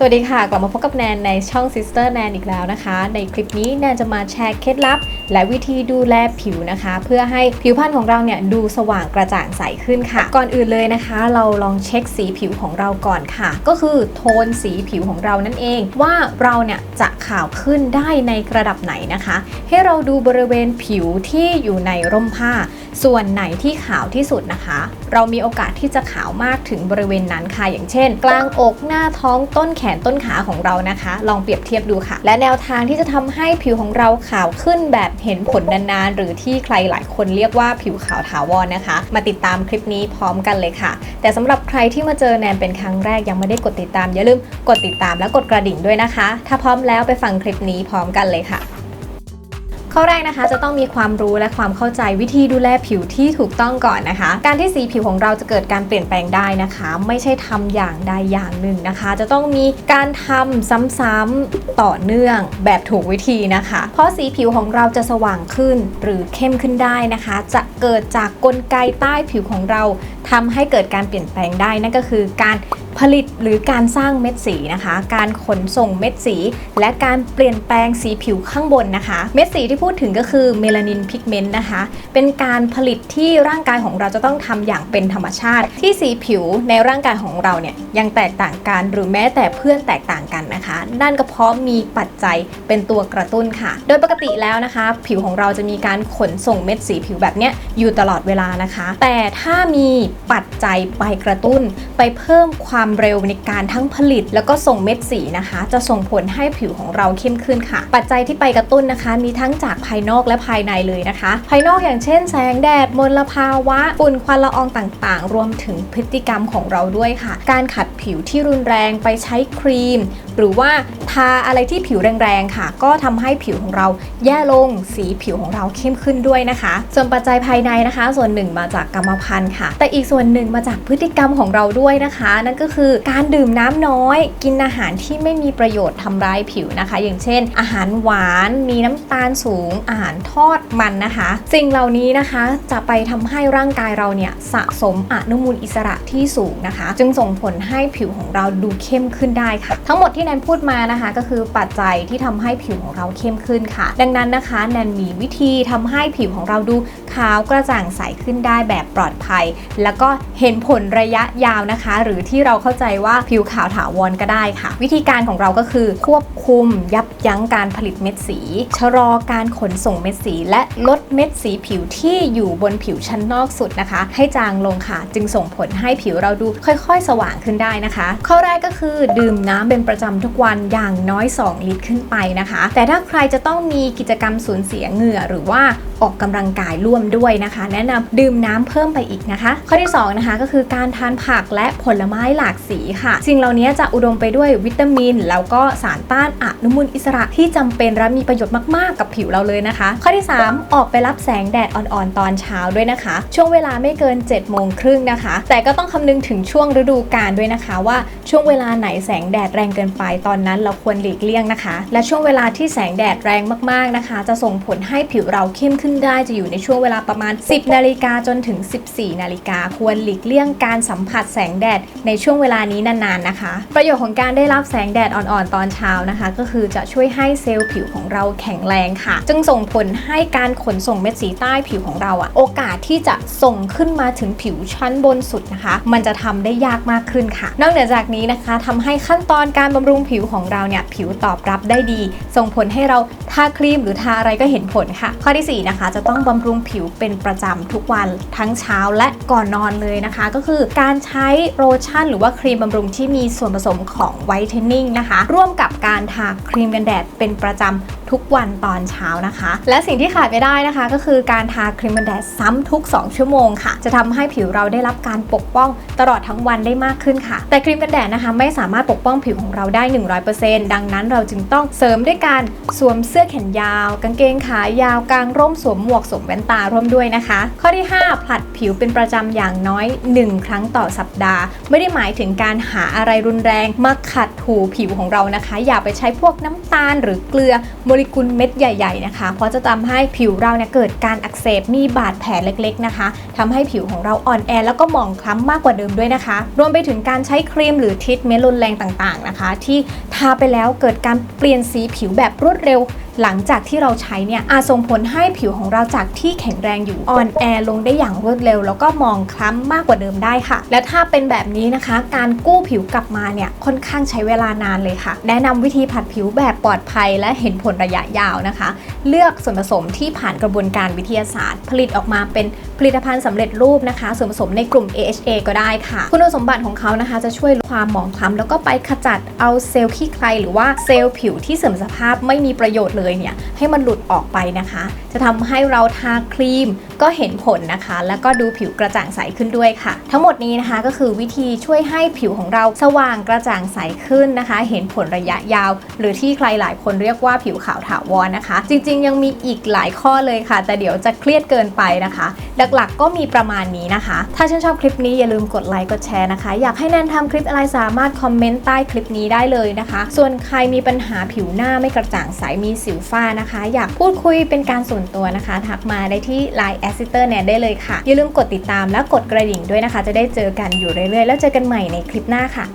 สวัสดีค่ะ กลับมาพบกับแนนในช่อง Sister แนนอีกแล้วนะคะ ในคลิปนี้แนนจะมาแชร์เคล็ดลับ และวิธีดูแลผิวนะคะ เพื่อให้ผิวพรรณของเราเนี่ยดูสว่างกระจ่างใสขึ้นค่ะ ก่อนอื่นเลยนะคะ เราลองเช็คสีผิวของเราก่อนค่ะ ก็คือโทนสีผิวของเรานั่นเอง ว่าเราเนี่ยจะขาวขึ้นได้ในระดับไหนนะคะ ให้เราดูบริเวณผิวที่อยู่ในร่มผ้า ส่วนไหนที่ขาวที่สุดนะคะ เรามีโอกาสที่จะขาวมากถึงบริเวณนั้นค่ะ อย่างเช่น กลางอกหน้าท้องต้นแขนต้นขาของเรานะคะ ลองเปรียบเทียบดูค่ะ และแนวทางที่จะทำให้ผิวของเราขาวขึ้นแบบเห็นผลนานๆ หรือที่ใครหลายคนเรียกว่าผิวขาวถาวรนะคะ มาติดตามคลิปนี้พร้อมกันเลยค่ะ แต่สำหรับใครที่มาเจอแนนเป็นครั้งแรกยังไม่ได้กดติดตามอย่าลืมกดติดตามและกดกระดิ่งด้วยนะคะ ถ้าพร้อมแล้วไปฟังคลิปนี้พร้อมกันเลยค่ะ ข้อแรกนะคะ จะต้องมีความรู้และความเข้าใจวิธีดูแลผิวที่ถูกต้องก่อนนะคะ การที่สีผิวของเราจะเกิดการเปลี่ยนแปลงได้นะคะ ไม่ใช่ทำอย่างใดอย่างหนึ่งนะคะ จะต้องมีการทำซ้ำๆต่อเนื่องแบบถูกวิธีนะคะ เพราะสีผิวของเราจะสว่างขึ้นหรือเข้มขึ้นได้นะคะ จะเกิดจากกลไกใต้ผิวของเราทำให้เกิดการเปลี่ยนแปลงได้นั่นก็คือการ ผลิตหรือการสร้างเม็ดสีนะคะ การขนส่งเม็ดสี และการเปลี่ยนแปลงสีผิวข้างบนนะคะ เม็ดสีที่พูดถึงก็คือเมลานินพิกเมนต์นะคะ เป็นการผลิตที่ร่างกายของเราจะต้องทำอย่างเป็นธรรมชาติ ที่สีผิวในร่างกายของเราเนี่ยยังแตกต่างกันหรือแม้แต่เพื่อนแตกต่างกันนะคะนั่นก็เพราะมีปัจจัยเป็นตัวกระตุ้นค่ะ โดยปกติแล้วนะคะ ผิวของเราจะมีการขนส่งเม็ดสีผิวแบบเนี้ยอยู่ตลอดเวลานะคะ แต่ถ้ามีปัจจัยไปกระตุ้นไปเพิ่มความเร็วในการทั้งผลิต แล้วก็ส่งเม็ดสีนะคะ จะส่งผลให้ผิวของเราเข้มขึ้นค่ะ ปัจจัยที่ไปกระตุ้นนะคะ มีทั้งจากภายนอกและภายในเลยนะคะ ภายนอกอย่างเช่น แสงแดดมลภาวะฝุ่นควันละอองต่างๆ รวมถึงพฤติกรรมของเราด้วยค่ะ การขัดผิวที่รุนแรงไปใช้ครีม หรือว่าทาอะไรที่ผิวแรงๆค่ะ ก็ทำให้ผิวของเราแย่ลงสีผิวของเราเข้มขึ้นด้วยนะคะ ส่วนปัจจัยภายในนะคะ ส่วนหนึ่งมาจากกรรมพันธุ์ค่ะ แต่อีกส่วนหนึ่งมาจากพฤติกรรมของเราด้วยนะคะ นั่นก็คือการดื่มน้ำน้อย กินอาหารที่ไม่มีประโยชน์ทำร้ายผิวนะคะ อย่างเช่น อาหารหวานมีน้ำตาลสูง อาหารทอดมันนะคะ สิ่งเหล่านี้นะคะจะไปทำให้ร่างกายเราเนี่ยสะสมอนุมูลอิสระที่สูงนะคะ จึงส่งผลให้ผิวของเราดูเข้มขึ้นได้ค่ะ ทั้งหมดที่แนนพูดมานะคะ ก็คือปัจจัยที่ทำให้ผิวของเราเข้มขึ้นค่ะ ดังนั้นนะคะแนนมีวิธีทำให้ผิวของเราดูขาวกระจ่างใสขึ้นได้แบบปลอดภัย แล้วก็เห็นผลระยะยาวนะคะ หรือที่เราเข้าใจว่าผิวขาวถาวรก็ได้ค่ะ วิธีการของเราก็คือควบคุมยับยั้งการผลิตเม็ดสี ชะลอการขนส่งเม็ดสี และลดเม็ดสีผิวที่อยู่บนผิวชั้นนอกสุดนะคะ ให้จางลงค่ะ จึงส่งผลให้ผิวเราดูค่อยๆ สว่างขึ้นได้นะคะ ข้อแรกก็คือดื่มน้ำเป็นประจำทุกวันอย่างน้อย 2 ลิตรขึ้นไปนะคะ แต่ถ้าใครจะต้องมีกิจกรรมสูญเสียเหงื่อหรือว่าออกกำลังกายร่วมด้วยนะคะ แนะนำดื่มน้ำเพิ่มไปอีกนะคะ ข้อที่2นะคะก็คือการทานผักและผลไม้หลากสีค่ะ สิ่งเหล่านี้จะอุดมไปด้วยวิตามิน แล้วก็สารต้านอนุมูลอิสระที่จำเป็นและมีประโยชน์มากๆ กับผิวเราเลยนะคะ ข้อที่ 3 ออกไปรับแสงแดดอ่อนๆ ตอนเช้าด้วยนะคะ ช่วงเวลาไม่เกิน7จ็ดโมงครึ่งนะคะ แต่ก็ต้องคำนึงถึงช่วงฤดูกาลด้วยนะคะว่าช่วงเวลาไหนแสงแดดแรงเกินไปตอนนั้นเราควรหลีกเลี่ยงนะคะ และช่วงเวลาที่แสงแดดแรงมากๆนะคะ จะส่งผลให้ผิวเราเข้มขึ้นได้จะอยู่ในช่วงเวลาประมาณ 10 นาฬิกาจนถึง 14 นาฬิกาควรหลีกเลี่ยงการสัมผัสแสงแดดในช่วงเวลานี้นานๆนะคะ ประโยชน์ของการได้รับแสงแดดอ่อนๆตอนเช้านะคะ ก็คือจะช่วยให้เซลล์ผิวของเราแข็งแรงค่ะ จึงส่งผลให้การขนส่งเม็ดสีใต้ผิวของเราอะโอกาสที่จะส่งขึ้นมาถึงผิวชั้นบนสุดนะคะ มันจะทำได้ยากมากขึ้นค่ะ นอกเหนือจากนี้นะคะทำให้ขั้นตอนการบำรุงผิวของเราเนี่ยผิวตอบรับได้ดี ส่งผลให้เราทาครีมหรือทาอะไรก็เห็นผลค่ะ ข้อที่ 4 นะคะ จะต้องบำรุงผิวเป็นประจำทุกวันทั้งเช้าและก่อนนอนเลยนะคะ ก็คือการใช้โลชั่น หรือว่าครีมบำรุงที่มีส่วนผสมของไวท์เทนนิ่งนะคะ ร่วมกับการทาครีมกันแดดเป็นประจำทุกวันตอนเช้านะคะ และสิ่งที่ขาดไม่ได้นะคะ ก็คือการทาครีมกันแดดซ้ำทุก 2 ชั่วโมงค่ะ จะทำให้ผิวเราได้รับการปกป้องตลอดทั้งวันได้มากขึ้นค่ะ แต่ครีมกันแดดนะคะ ไม่สามารถปกป้องผิวของเราได้ 100%ดังนั้นเราจึงต้องเสริมด้วยการสวมเสื้อสื้อแขนยาว กางเกงขายาวกางร่มสวมหมวกสวมแว่นตาร่วมด้วยนะคะ ข้อที่ 5 ผลัดผิวเป็นประจำอย่างน้อย 1 ครั้งต่อสัปดาห์ ไม่ได้หมายถึงการหาอะไรรุนแรงมาขัดถูผิวของเรานะคะ อย่าไปใช้พวกน้ำตาลหรือเกลือโมเลกุลเม็ดใหญ่ ๆนะคะ เพราะจะทำให้ผิวเราเนี่ยเกิดการอักเสบมีบาดแผลเล็กๆนะคะทำให้ผิวของเราอ่อนแอแล้วก็หมองคล้ำมากกว่าเดิมด้วยนะคะ รวมไปถึงการใช้ครีมหรือทรีทเมนต์รุนแรงต่างๆนะคะ ที่ทาไปแล้วเกิดการเปลี่ยนสีผิวแบบรวดเร็ว หลังจากที่เราใช้เนี่ยอาจส่งผลให้ผิวของเราจากที่แข็งแรงอยู่อ่อนแอลงได้อย่างรวดเร็ว แล้วก็มองคล้ำมากกว่าเดิมได้ค่ะ และถ้าเป็นแบบนี้นะคะ การกู้ผิวกลับมาเนี่ยค่อนข้างใช้เวลานานเลยค่ะ แนะนำวิธีผัดผิวแบบปลอดภัย และเห็นผลระยะยาวนะคะ เลือกส่วนผสมที่ผ่านกระบวนการวิทยาศาสตร์ ผลิตออกมาเป็น ผลิตภัณฑ์สำเร็จรูปนะคะส่วนผสมในกลุ่ม AHA ก็ได้ค่ะ คุณสมบัติของเขานะคะ จะช่วยลดความหมองคล้ำแล้วก็ไปขจัดเอาเซลล์ขี้ใครหรือว่าเซลล์ผิวที่เสื่อมสภาพไม่มีประโยชน์เลยเนี่ยให้มันหลุดออกไปนะคะ จะทำให้เราทาครีมก็เห็นผลนะคะ แล้วก็ดูผิวกระจ่างใสขึ้นด้วยค่ะ ทั้งหมดนี้นะคะก็คือวิธีช่วยให้ผิวของเราสว่างกระจ่างใสขึ้นนะคะ เห็นผลระยะยาว หรือที่ใครหลายคนเรียกว่าผิวขาวถาวรนะคะ จริงๆ ยังมีอีกหลายข้อเลยค่ะ แต่เดี๋ยวจะเครียดเกินไปนะคะ หลักๆก็มีประมาณนี้นะคะ ถ้าชื่นชอบคลิปนี้อย่าลืมกดไลค์กดแชร์นะคะ อยากให้แนนทำคลิปอะไรสามารถคอมเมนต์ใต้คลิปนี้ได้เลยนะคะ ส่วนใครมีปัญหาผิวหน้าไม่กระจ่างใสมีสิวฝ้านะคะ อยากพูดคุยเป็นการส่วนตัวนะคะ ทักมาได้ที่ Line a s s i s t e r แนนได้เลยค่ะ อย่าลืมกดติดตามและกดกระดิ่งด้วยนะคะ จะได้เจอกันอยู่เรื่อยๆ แล้วเจอกันใหม่ในคลิปหน้าค่ะ